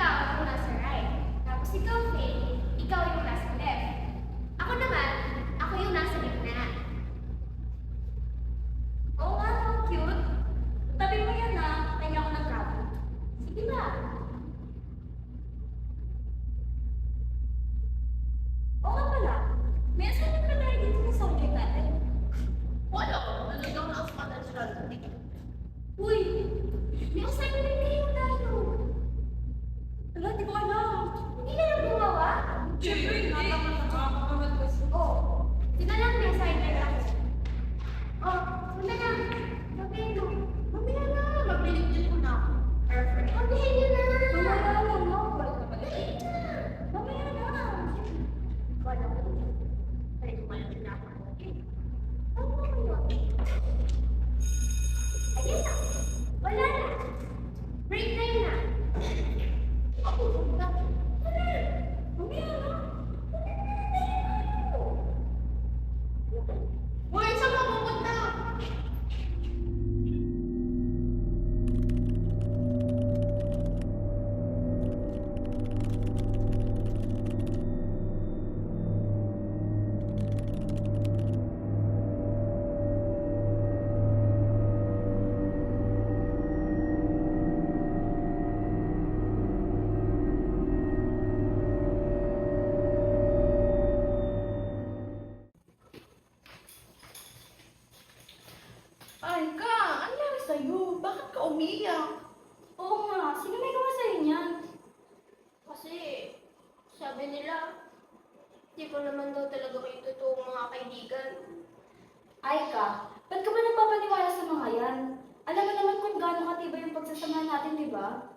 ikaw yung nasa right. Tapos ikaw, Faye, ikaw yung nasa left. Ako naman, ako yung nasa gitna. Oo nga, ang cute. Tabi mo yan na. Tingnan ako ng kapit. Sige ba? Oo nga pala. May assignment ka tayo dito sa subject natin. Wala ko na sa natural. Uy, may assignment Ay, ka, ano nangyari sa'yo? Bakit ka umiyak? Oo nga. Sino may gawa sa'yo niyan? Kasi, sabi nila, di ko naman daw talaga kayo totoong mga kaibigan. Ay ka, ba't ka ba nagpapaniwala sa mga yan? Alam mo naman kung gaano katibay yung pagsasama natin, di ba?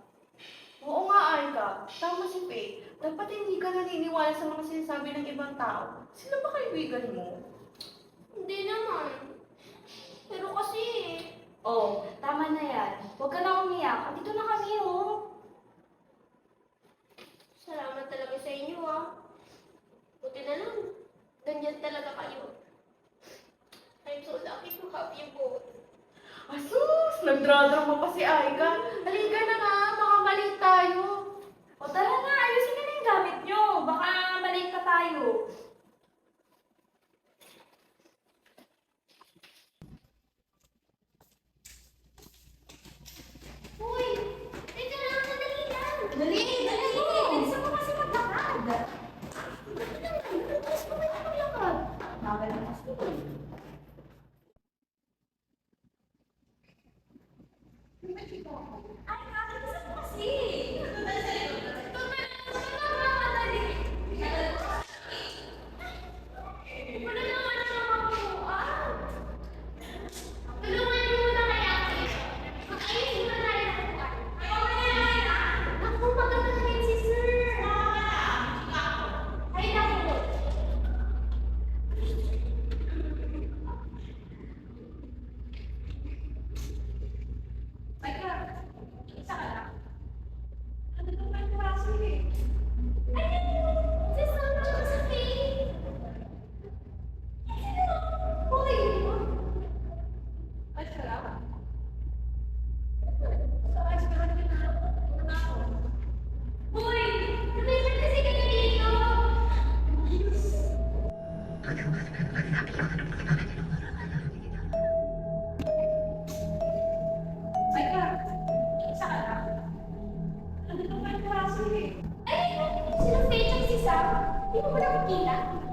Oo nga, Arka. Tama si Faye. Dapat hindi ka naniniwala sa mga sinasabi ng ibang tao. Sila ba kaibigan mo? Hindi naman. Pero kasi, Oo, tama na yan. Huwag ka na umiyak. Andito na kami, oh. salamat talaga sa inyo ah. Buti na lang, ganyan talaga kayo. I'm so lucky to have you both. Asus! Nagdradrama pa si Aika. Halika na nga, baka mali tayo. O tara na, ayusin na yung gamit nyo. Baka mali pa tayo. Una vaquita